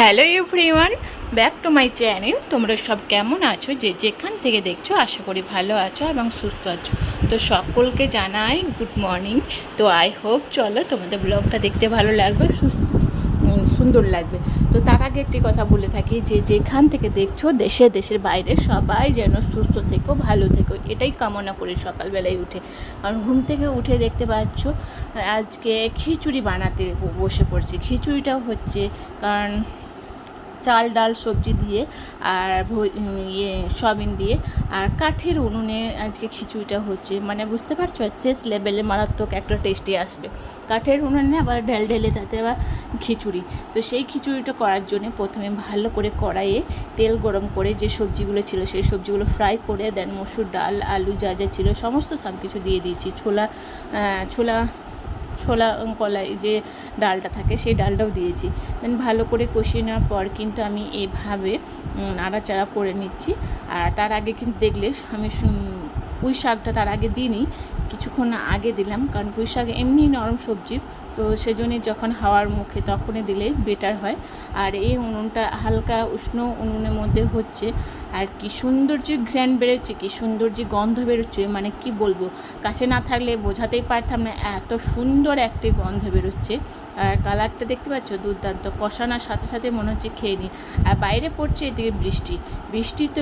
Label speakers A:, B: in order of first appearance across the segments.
A: Hello everyone, back to my channel. তোমরা সব কেমন আছো? যে যেখান থেকে দেখছ, আশা করি ভালো আছো এবং সুস্থ আছো। তো সকলকে জানাই গুড মর্নিং তো আই হোপ চলো তোমাদের ব্লগটা দেখতে ভালো লাগবে সুন্দর লাগবে। তো তার আগে একটি কথা বলে থাকি, যে যেখান থেকে দেখছ, দেশে, দেশের বাইরে, সবাই যেন সুস্থ থেকো, ভালো থেকো, এটাই কামনা করি সকালবেলায় উঠে। কারণ ঘুম থেকে উঠে দেখতে পাচ্ছ, আজকে খিচুড়ি বানাতে বসে পড়ছি। খিচুড়িটা হচ্ছে, কারণ চাল, ডাল, সবজি দিয়ে আর ইয়ে সয়াবিন দিয়ে। আর কাঠের উনুনে আজকে খিচুড়িটা হচ্ছে। মানে বুঝতে পারছ? শেষ লেভেলে মারাত্মক একটা টেস্টি আসবে। কাঠের উনুনে আবার ঢেল ঢেলে তাতে আবার খিচুড়ি। তো সেই খিচুড়িটা করার জন্য প্রথমে ভালো করে কড়াইয়ে তেল গরম করে যে সবজিগুলো ছিল, সেই সবজিগুলো ফ্রাই করে দেন মসুর ডাল, আলু যা যা ছিল, সমস্ত সব কিছু দিয়ে দিয়েছি। ছোলা ছোলা ছোলা কলাই যে ডালটা থাকে সেই ডালটাও দিয়েছি। দেন ভালো করে কষিয়ে নেওয়ার পর কিন্তু আমি এভাবে নাড়াচাড়া করে নিচ্ছি। আর তার আগে কিন্তু দেখলে আমি পুঁই শাকটা তার আগে দিইনি, কিছুক্ষণ আগে দিলাম, কারণ পুঁই শাক এমনি নরম সবজি, তো সেজন্যই যখন হাওয়ার মুখে তখনই দিলে বেটার হয়। আর এই উনুনটা হালকা উষ্ণ উনুনের মধ্যে হচ্ছে, আর কি সুন্দর যে ঘ্রাণ বেরোচ্ছে, কি সুন্দর যে গন্ধ বেরোচ্ছে মানে কি বলব, কাছে না থাকলে বোঝাতেই পারতাম না, এত সুন্দর একটি গন্ধ বেরোচ্ছে। আর কালারটা দেখতে পাচ্ছ? দুর্দান্ত, কষানোর সাথে সাথে মনে হচ্ছে খেয়ে নিই আর বাইরে পড়ছে এদিকে বৃষ্টি বৃষ্টি তো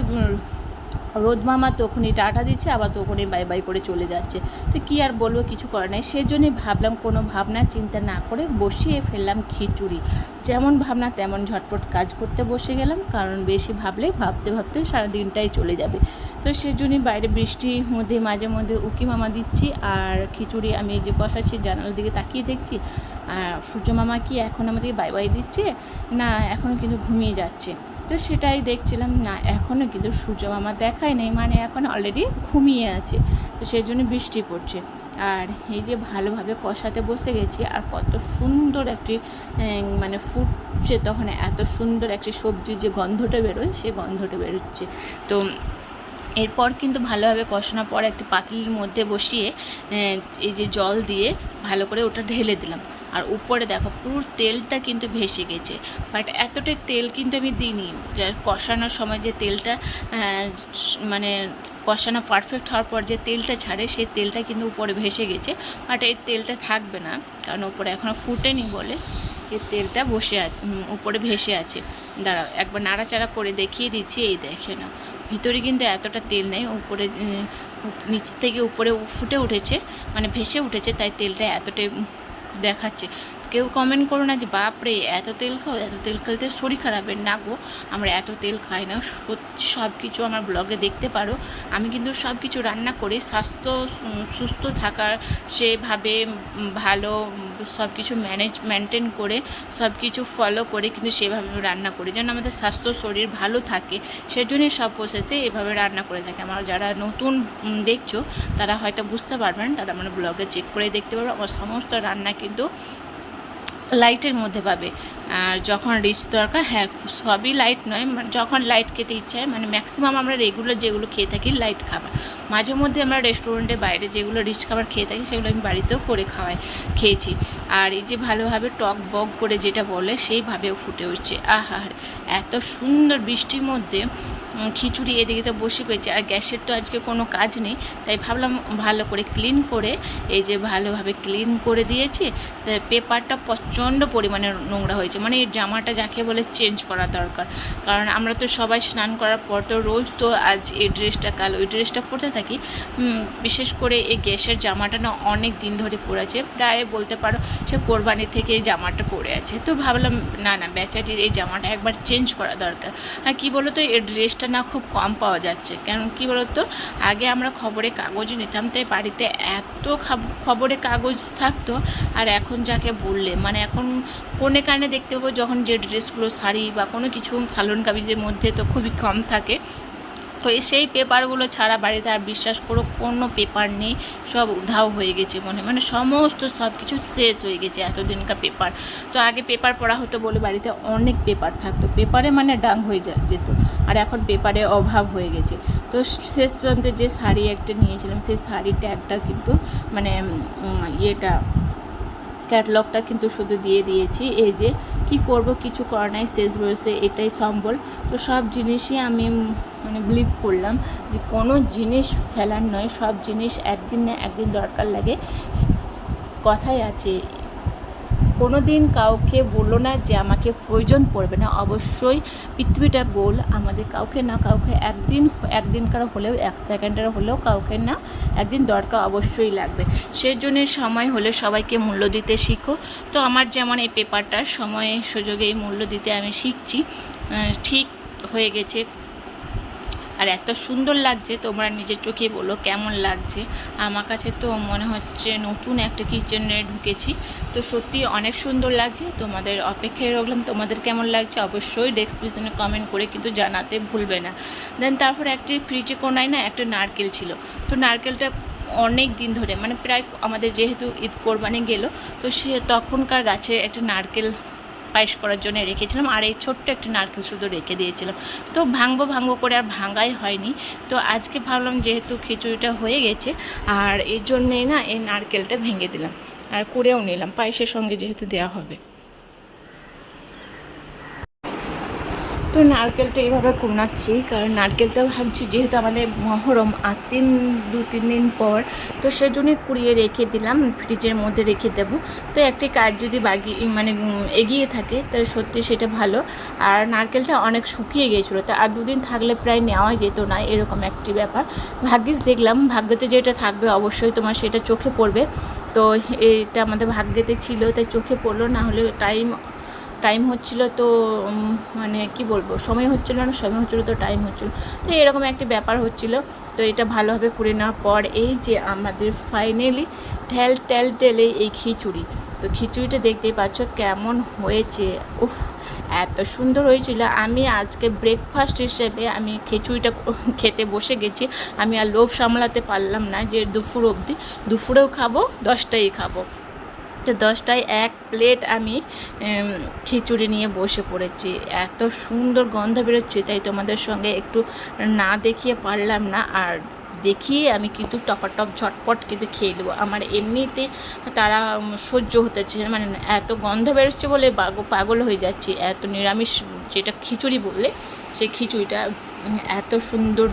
A: রোদ মামা তখনই টাটা দিচ্ছে, আবার তখনই বাই বাই করে চলে যাচ্ছে। তো কি আর বলব, কিছু করার নেই। সেজন্যই ভাবলাম কোনো ভাবনা চিন্তা না করে বসিয়ে ফেললাম খিচুড়ি। যেমন ভাবনা তেমন ঝটপট কাজ করতে বসে গেলাম, কারণ বেশি ভাবলে ভাবতে ভাবতে সারা দিনটাই চলে যাবে। তো সেজন্যই বাইরে বৃষ্টির মধ্যে মাঝে মধ্যে উকি মামা দিচ্ছি, আর খিচুড়ি আমি যে কষাচ্ছি জানালার দিকে তাকিয়ে দেখছি, আর সূর্য মামা কি এখন আমাদেরকে বাই বাই দিচ্ছে? না এখনও কিন্তু ঘুমিয়ে যাচ্ছে। তো সেটাই দেখছিলাম, না এখনও কিন্তু সূর্য মামা দেখাই নেই মানে এখন অলরেডি ঘুমিয়ে আছে, তো সেই জন্য বৃষ্টি পড়ছে। আর এই যে ভালোভাবে কষাতে বসে গেছি, আর কত সুন্দর একটি মানে ফুটছে তখন, এত সুন্দর একটি সবজি যে গন্ধটা বেরোয়, সেই গন্ধটা বেরোচ্ছে। তো এরপর কিন্তু ভালোভাবে কষানোর পর একটি পাতিলের মধ্যে বসিয়ে এই যে জল দিয়ে ভালো করে ওটা ঢেলে দিলাম। আর উপরে দেখো, পুরো তেলটা কিন্তু ভেসে গেছে। বাট এতটাই তেল কিন্তু আমি দিইনি। কষানোর সময় যে তেলটা মানে কষানো পারফেক্ট হওয়ার পর যে তেলটা ছাড়ে, সেই তেলটা কিন্তু উপরে ভেসে গেছে। বাট এই তেলটা থাকবে না, কারণ উপরে এখনও ফুটেনি বলে এই তেলটা বসে আছে উপরে ভেসে আছে। দাঁড়াও, একবার নাড়াচাড়া করে দেখিয়ে দিচ্ছি, এই দেখে না ভিতরে কিন্তু এতটা তেল নেই, উপরে নিচ থেকে উপরে ফুটে উঠেছে মানে ভেসে উঠেছে, তাই তেলটা এতটাই দেখাচ্ছে। কেউ কমেন্ট করো না যে, বাপরে, এত তেল খাও, এত তেল খেলতে শরীর খারাপের না গো, আমরা এত তেল খাই না। সত্যি সব কিছু আমার ব্লগে দেখতে পারো। আমি কিন্তু সব কিছু রান্না করি স্বাস্থ্য সুস্থ থাকার সেভাবে ভালো সব কিছু ম্যানেজ মেনটেন করে সব কিছু ফলো করে কিন্তু সেভাবে রান্না করি। যেন আমাদের স্বাস্থ্য, শরীর ভালো থাকে, সেজন্যই সব প্রসেসে এভাবে রান্না করে থাকে। আমার যারা নতুন দেখছ, তারা হয়তো বুঝতে পারবেন, তারা আমার ব্লগে চেক করে দেখতে পারবে। আমার সমস্ত রান্না কিন্তু লাইটের মধ্যে পাবে। আর যখন রিচ দরকার হ্যাঁ সবই লাইট নয় মানে যখন লাইট খেতে ইচ্ছা হয় মানে ম্যাক্সিমাম আমরা রেগুলার যেগুলো খেয়ে থাকি লাইট খাবার। মাঝে মধ্যে আমরা রেস্টুরেন্টে বাইরে যেগুলো রিচ খাবার খেয়ে থাকি, সেগুলো আমি বাড়িতেও করে খাওয়াই, খেয়েছি। আর এই যে ভালোভাবে টক বক করে যেটা বলে, সেইভাবেও ফুটে উঠছে। আহার এত সুন্দর বৃষ্টির মধ্যে খিচুড়ি এদিকে তো বসে পেয়েছে। আর গ্যাসের তো আজকে কোনো কাজ নেই, তাই ভাবলাম ভালো করে ক্লিন করে, এই যে ভালোভাবে ক্লিন করে দিয়েছি পেপারটা প্রচণ্ড পরিমাণে নোংরা হয়েছে। মানে এই জামাটা যাকে বলে চেঞ্জ করা দরকার। কারণ আমরা তো সবাই স্নান করার পর তো রোজ তো আজ এই ড্রেসটা, কাল ওই ড্রেসটা পরতে থাকি। বিশেষ করে এই গ্যাসের জামাটা না অনেক দিন ধরে পরে আছে প্রায় বলতে পারো সে কোরবানি থেকে এই জামাটা পরে আছে। তো ভাবলাম, না না বেচাটির এই জামাটা একবার চেঞ্জ করা দরকার। আর কি বলতো, এই ড্রেসটা না খুব কম পাওয়া যাচ্ছে। কারণ কি বলতো, আগে আমরা খবরে কাগজ নিতাম, তাই বাড়িতে এত খাব- খবরে কাগজ থাকতো। আর এখন যাকে বললে মানে এখন কোনে কানে দেখতে পাবো যখন যে ড্রেসগুলো শাড়ি বা কোনো কিছু সালন কাবিজের মধ্যে তো খুবই কম থাকে। তো সেই পেপারগুলো ছাড়া বাড়িতে আর বিশ্বাস করো কোনো পেপার নেই, সব উধাও হয়ে গেছে মনে মানে সমস্ত সব কিছু শেষ হয়ে গেছে এতদিনকার পেপার। তো আগে পেপার পড়া হতো বলে বাড়িতে অনেক পেপার থাকতো। পেপারে মানে ডাং হয়ে যেত। আর এখন পেপারে অভাব হয়ে গেছে। তো শেষ পর্যন্ত যে শাড়ি একটা নিয়েছিলাম, সেই শাড়িটা একটা কিন্তু মানে ইয়েটা ক্যাটলগটা কিন্তু শুধু দিয়ে দিয়েছি। এই যে কি করব, কিছু করার নাই, শেষ বয়সে এটাই সম্বল। তো সব জিনিসই আমি মানে বিলিভ করলাম যে কোনো জিনিস ফেলার নয়, সব জিনিস একদিন না একদিন দরকার লাগে। কথাই আছে কোনো দিন কাউকে বলল না যে আমাকে প্রয়োজন পড়বে না। অবশ্যই পৃথিবীটা গোল, আমাদের কাউকে না কাউকে একদিন, একদিনকার হলেও, এক সেকেন্ডের হলেও কাউকে না একদিন দরকার অবশ্যই লাগবে। সেই জন্যে সময় হলে সবাইকে মূল্য দিতে শিখো। তো আমার যেমন এই পেপারটা সময়ে সুযোগে এই মূল্য দিতে আমি শিখছি। ঠিক হয়ে গেছে। আর এত সুন্দর লাগছে, তোমরা নিজের চোখে বলো কেমন লাগছে। আমার কাছে তো মনে হচ্ছে নতুন একটা কিচেনে ঢুকেছি। তো সত্যি অনেক সুন্দর লাগছে, তোমাদের অপেক্ষায় রাখলাম তোমাদের কেমন লাগছে অবশ্যই ডেসক্রিপশনে কমেন্ট করে কিন্তু জানাতে ভুলবে না। দেন তারপর একটি ফ্রিজে কোনায় না একটা নারকেল ছিল। তো নারকেলটা অনেক দিন ধরে মানে প্রায় আমাদের যেহেতু ঈদ কোরবানি গেল, তো সে তখনকার গাছে একটা নারকেল পায়েস করার জন্য রেখেছিলাম আর এই ছোট্ট একটা নারকেল শুধু রেখে দিয়েছিলাম। তো ভাঙবো ভাঙবো করে আর ভাঙাই হয়নি। তো আজকে ভাবলাম যেহেতু খিচুড়িটা হয়ে গেছে, আর এই জন্যেই না এই নারকেলটা ভেঙে দিলাম। আর করেও নিলাম, পায়েসের সঙ্গে যেহেতু দেওয়া হবে। তো নারকেলটা এইভাবে কুনাচ্ছি কারণ নারকেলটা ভাবছি যেহেতু আমাদের মহরম আর তিন দু, তিন দিন পর, তো সেজন্যই কুড়িয়ে রেখে দিলাম, ফ্রিজের মধ্যে রেখে দেব। তো একটি কাজ যদি বাগি মানে এগিয়ে থাকে, তো সত্যি সেটা ভালো। আর নারকেলটা অনেক শুকিয়ে গিয়েছিল, তো আর দুদিন থাকলে প্রায় নেওয়া যেত না, এরকম একটি ব্যাপার। ভাগ্যিস দেখলাম, ভাগ্যতে যেটা থাকবে অবশ্যই তোমার সেটা চোখে পড়বে। তো এটা আমাদের ভাগ্যেতে ছিল, তাই চোখে পড়ল, না হলে টাইম টাইম হচ্ছিল তো মানে কি বলব, সময় হচ্ছিল না, সময় হচ্ছিল তো টাইম হচ্ছিল তো এরকম একটি ব্যাপার হচ্ছিল, তো এটা ভালোভাবে করে নেওয়ার পর এই যে আমাদের ফাইনালি ঠেল টেল টেলে এই খিচুড়ি। তো খিচুড়িটা দেখতেই পাচ্ছ কেমন হয়েছে। উফ, এত সুন্দর হয়েছিল। আমি আজকে ব্রেকফাস্ট হিসেবে আমি খিচুড়িটা খেতে বসে গেছি। আমি আর লোভ সামলাতে পারলাম না যে দুপুর অবধি। দুপুরেও খাব দশটাই খাব। তো দশটায় এক প্লেট আমি খিচুড়ি নিয়ে বসে পড়েছি। এত সুন্দর গন্ধ বেরোচ্ছে, তাই তোমাদের সঙ্গে একটু না দেখিয়ে পারলাম না। আর দেখিয়ে আমি কিন্তু টপাটপ ঝটপট কিন্তু খেয়ে নেব। আমার এমনিতে তারা সহ্য হতেছে মানে এত গন্ধ বেরোচ্ছে বলে পাগল হয়ে যাচ্ছি। এত নিরামিষ যেটা খিচুড়ি বললে, সেই খিচুড়িটা এত সুন্দর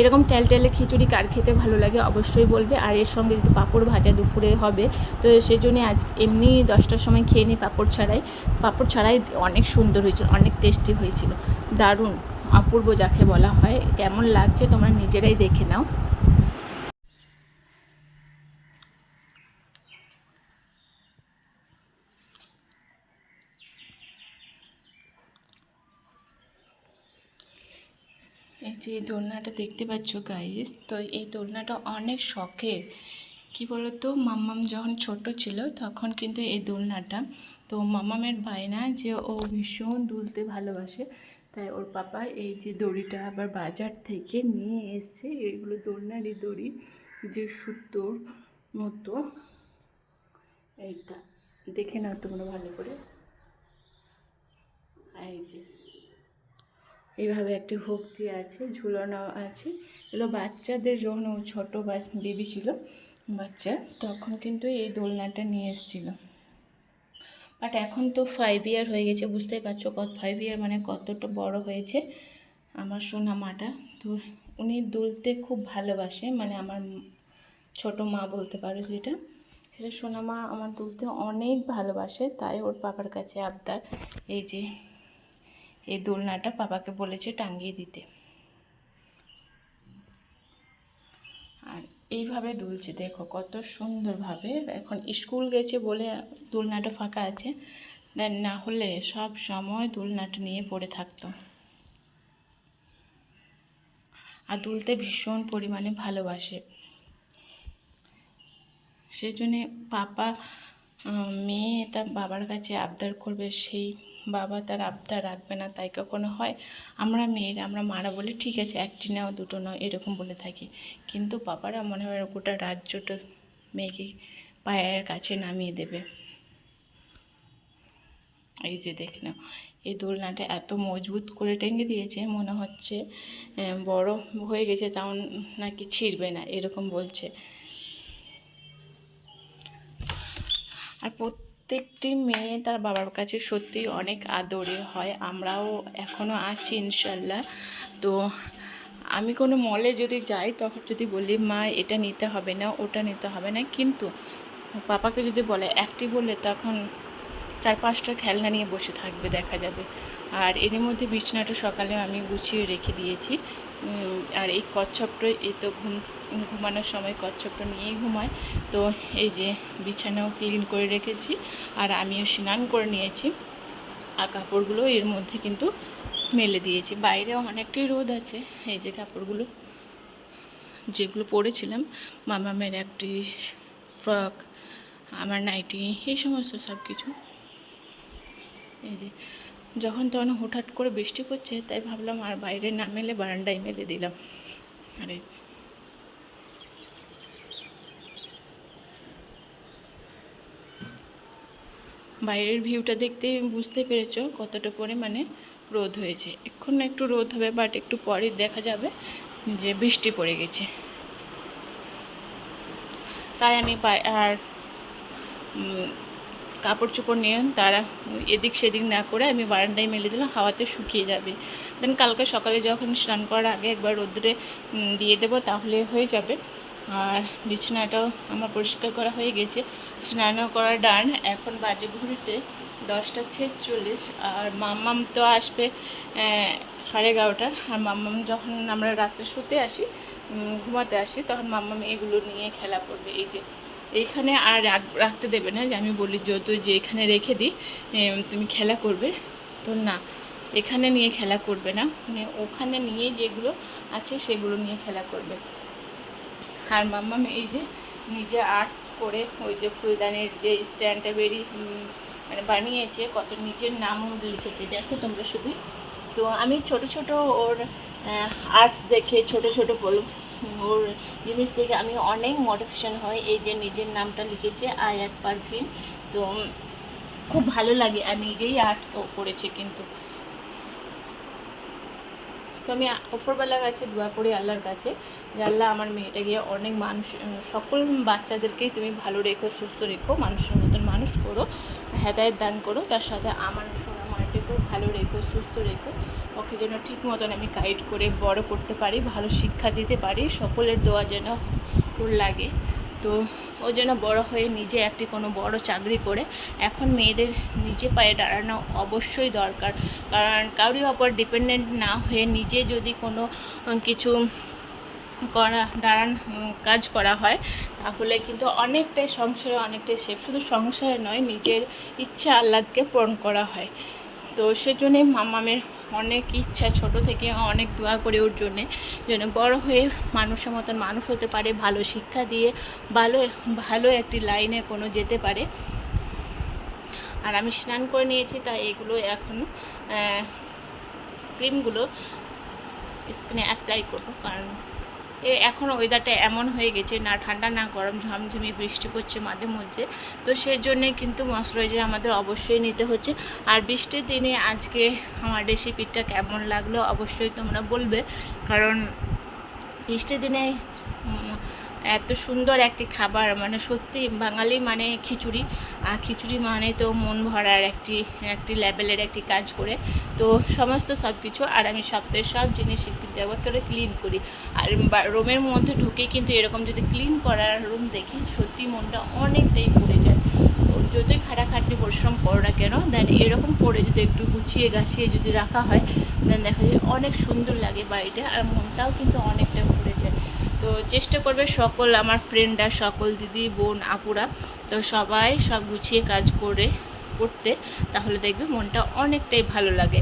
A: এরকম টেলটেলে খিচুড়ি কার খেতে ভালো লাগে অবশ্যই বলবে। আর এর সঙ্গে যদি পাঁপড় ভাজা দুপুরে হবে, তো সেই জন্যে আজ এমনি দশটার সময় খেয়ে নিই পাঁপড় ছাড়াই। পাঁপড় ছাড়াই অনেক সুন্দর হয়েছিল, অনেক টেস্টি হয়েছিল। দারুণ, অপূর্ব যাকে বলা হয়। কেমন লাগছে তোমরা নিজেরাই দেখে নাও। যে এই দোলনাটা দেখতে পাচ্ছ গাইস তো এই দোলনাটা অনেক শখের। কি বলতো, মাম্মাম যখন ছোট ছিল, তখন কিন্তু এই দোলনাটা, তো মাম্মামের বায়না যে ও ভীষণ দুলতে ভালোবাসে, তাই ওর পাপা এই যে দড়িটা আবার বাজার থেকে নিয়ে এসছে, এগুলো দোলনারই দড়ি যে সুতোর মতো। এইটা দেখে নাও তোমরা ভালো করে এই যে এইভাবে একটি দিয়ে আছে ঝুলানো আছে। এগুলো বাচ্চাদের যখন ছোটো বেবি ছিল, বাচ্চা, তখন কিন্তু এই দোলনাটা নিয়ে এসেছিল। বাট এখন তো ফাইভ ইয়ার হয়ে গেছে, বুঝতেই পারছ কত ফাইভ ইয়ার মানে কতটা বড় হয়েছে আমার সোনা মাটা। তো উনি দুলতে খুব ভালোবাসে মানে আমার ছোট মা বলতে পারো যেটা। সেটা সোনা মা আমার দুলতে অনেক ভালোবাসে, তাই ওর পাপার কাছে আবদার। এই যে এই দোলনাটা পাপাকে বলেছে টাঙিয়ে দিতে। আর এইভাবে দুলছে, দেখো কত সুন্দরভাবে। এখন স্কুল গেছে বলে দোলনাটা ফাঁকা আছে। না হলে সব সময় দোলনাটা নিয়ে পড়ে থাকতো। আর দুলতে ভীষণ পরিমাণে ভালোবাসে। সেই জন্যে পাপা মেয়ে তার বাবার কাছে আবদার করবে সেই বাবা তার আবদার রাখবে না, তাই কখনো হয়। আমরা মেয়েরা, আমরা মারা বলি ঠিক আছে, একটি নাও, দুটো নাও, এরকম বলে থাকি। কিন্তু বাবারা মনে হয় গোটা রাজ্যটা মেয়েকে পায়ের কাছে নামিয়ে দেবে। এই যে দেখ নাও, এই দোলনাটা এত মজবুত করে টেঙ্গে দিয়েছে, মনে হচ্ছে বড় হয়ে গেছে, তাও নাকি ছিঁড়বে না, এরকম বলছে। আর প্রত্যেকটি মেয়ে তার বাবার কাছে সত্যি অনেক আদরে হয়, আমরাও এখনও আছি ইনশাল্লাহ। তো আমি কোনো মলে যদি যাই, তখন যদি বলি, মা, এটা নিতে হবে না, ওটা নিতে হবে না। কিন্তু পাপাকে যদি বলে, একটি বললে, তখন চার পাঁচটা খেলনা নিয়ে বসে থাকবে, দেখা যাবে। আর এর মধ্যে বিছানাটা সকালে আমি গুছিয়ে রেখে দিয়েছি। আর এই কচ্ছপটা, এই তো ঘুম, ঘুমানোর সময় কচ্ছপটা নিয়েই ঘুমায় তো এই যে বিছানাও ক্লিন করে রেখেছি, আর আমিও স্নান করে নিয়েছি। আর কাপড়গুলো এর মধ্যে কিন্তু মেলে দিয়েছি। বাইরে অনেকটাই রোদ আছে, এই যে কাপড়গুলো। যেগুলো পরেছিলাম, মামামের একটি ফ্রক, আমার নাইটি, এই সমস্ত সব কিছু এই যে যখন তখন হুটহাট করে বৃষ্টি পড়ছে, তাই ভাবলাম আর বাইরে না মেলে বারান্দায় মেলে দিলাম। আরে। বাইরের ভিউটা দেখতে বুঝতে পেরেছ কতটা পরিমাণে রোদ হয়েছে। এখন একটু রোদ হবে বাট একটু পরে দেখা যাবে যে বৃষ্টি পড়ে গেছে। তাই আমি আর কাপড় চোপড় নিয়ে তারা এদিক সেদিক না করে আমি বারান্দায় মেলে দিলাম, হাওয়াতে শুকিয়ে যাবে। দেন কালকে সকালে যখন স্নান করার আগে একবার রোদ্রে দিয়ে দেবো তাহলে হয়ে যাবে। আর বিছানাটাও আমার পরিষ্কার করা হয়ে গেছে। স্নানও করা ডান এখন বাজে ঘুরিতে দশটা ছেচল্লিশ। আর মাম্মাম তো আসবে সাড়ে এগারোটা। আর মাম্মাম যখন আমরা রাত্রে শুতে আসি ঘুমাতে আসি, তখন মাম্মাম এগুলো নিয়ে খেলা করবে। এই যে এইখানে আর রাখ- রাখতে দেবে না যে আমি বলি যত যে এখানে রেখে দিই তুমি খেলা করবে। তো না এখানে নিয়ে খেলা করবে না। মানে ওখানে নিয়ে যেগুলো আছে সেগুলো নিয়ে খেলা করবে। আর মাম্মাম এই যে নিজে আর্ট করে ওই যে ফুলদানির যে স্ট্যান্ডটা উম, মানে বানিয়েছে কত নিজের নামও লিখেছে। দেখো তোমরা শুধু। তো আমি ছোট ছোট ওর আর্ট দেখে ছোট ছোট বল। ওর জিনিস দেখে আমি অনেক মোটিভেশন হয় এই যে নিজের নামটা লিখেছে আর্ট পারফিন তো খুব ভালো লাগে, আর নিজেই আর্ট করেছে কিন্তু। তো আমি ওপরবেলার কাছে দোয়া করি আল্লাহর কাছে, যে আল্লাহ আমার মেয়েটা গিয়ে অনেক মানুষ, সকল বাচ্চাদেরকেই তুমি ভালো রেখো, সুস্থ রেখো, মানুষের মতন মানুষ করো, হেদায়ত দান করো। তার সাথে আমার মাটিকেও ভালো রেখো, সুস্থ রেখো। ওকে যেন ঠিক মতন আমি গাইড করে বড় করতে পারি, ভালো শিক্ষা দিতে পারি, সকলের দোয়া যেন ওর লাগে। তো ও যেন বড় হয়ে নিজে একটি কোনো বড় চাকরি করে। এখন মেয়েদের নিজে পায়ে দাঁড়ানো অবশ্যই দরকার। কারণ কারোর ওপর ডিপেন্ডেন্ট না হয়ে নিজে যদি কোনো কিছু করা, দাঁড়ান কাজ করা হয়, তাহলে কিন্তু অনেকটাই সংসারে অনেকটাই সেফ শুধু সংসারে নয়, নিজের ইচ্ছা আহ্লাদকে পূরণ করা হয়। তো সেজন্যই মামামের অনেক ইচ্ছা ছোট থেকে অনেক দোয়া করে ওর জন্যে, যেন বড় হয়ে মানুষের মতন মানুষ হতে পারে, ভালো শিক্ষা দিয়ে ভালো ভালো একটি লাইনে কোনো যেতে পারে। আর আমি স্নান করে নিয়েছি, তাই এগুলো এখন ক্রিমগুলো স্কিনে অ্যাপ্লাই করব, কারণ এখন ওয়েদারটা এমন হয়ে গেছে, না ঠান্ডা, না গরম ঝমঝমি বৃষ্টি পড়ছে মাঝে মধ্যে। তো সেজন্যে কিন্তু ময়শ্চারাইজার আমাদের অবশ্যই নিতে হচ্ছে। আর বৃষ্টির দিনে আজকে আমার রেসিপিটা কেমন লাগল অবশ্যই তোমরা বলবে। কারণ বৃষ্টির দিনে এত সুন্দর একটি খাবার মানে সত্যি বাঙালি মানে খিচুড়ি। আর খিচুড়ি মানে তো মন ভরার একটি একটি লেভেলের একটি কাজ করে। তো সমস্ত সব কিছু আর আমি সপ্তাহের সব জিনিস ব্যবহার করে ক্লিন করি। আর রুমের মধ্যে ঢুকে কিন্তু এরকম যদি ক্লিন করার রুম দেখি, সত্যি মনটা অনেকটাই পড়ে যায়। যতই খাটাখাটনি পরিশ্রম করো না কেন দেন এরকম করে যদি একটু গুছিয়ে গাছিয়ে যদি রাখা হয় দেন দেখা যায় অনেক সুন্দর লাগে বাড়িটা আর মনটাও কিন্তু অনেকটা চেষ্টা করবে সকল আমার ফ্রেন্ডরা সকল দিদি, বোন, আপুরা, তো সবাই সব গুছিয়ে কাজ করে করতে, তাহলে দেখবে মনটা অনেকটাই ভালো লাগে।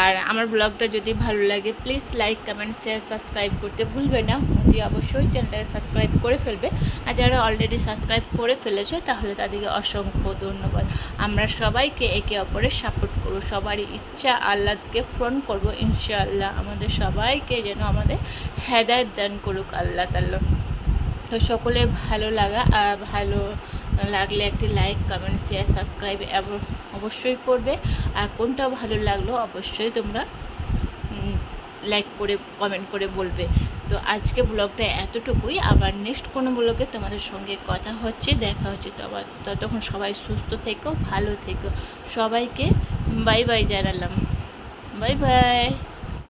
A: আর আমার ব্লগটা যদি ভালো লাগে please like comment share subscribe করতে ভুলবে না। অতি অবশ্যই চ্যানেলটাকে সাবস্ক্রাইব করে ফেলবে। আর যারা অলরেডি সাবস্ক্রাইব করে ফেলেছে, তাহলে তাদেরকে অসংখ্য ধন্যবাদ। আমরা সবাইকে একে অপরের সাপোর্ট করব। সবারই ইচ্ছা আল্লাহকে পূরণ করব, ইনশাআল্লাহ। আমাদের সবাইকে যেন আমাদের হেদায়ত দান করুক আল্লাহ তাল্লাহ তো সকলের ভালো লাগা ভালো লাগলে একটি লাইক কমেন্ট শেয়ার সাবস্ক্রাইব অবশ্যই করবে। আর কোনটা ভালো লাগল অবশ্যই তোমরা লাইক করে কমেন্ট করে বলবে। তো আজকে ব্লগটা এতটুকুই। আবার নেক্সট কোনো ব্লগে তোমাদের সঙ্গে কথা হচ্ছে, দেখা হচ্ছে। ততক্ষণ সবাই সুস্থ থেকো, ভালো থেকো। সবাইকে বাই বাই জানালাম। Bye bye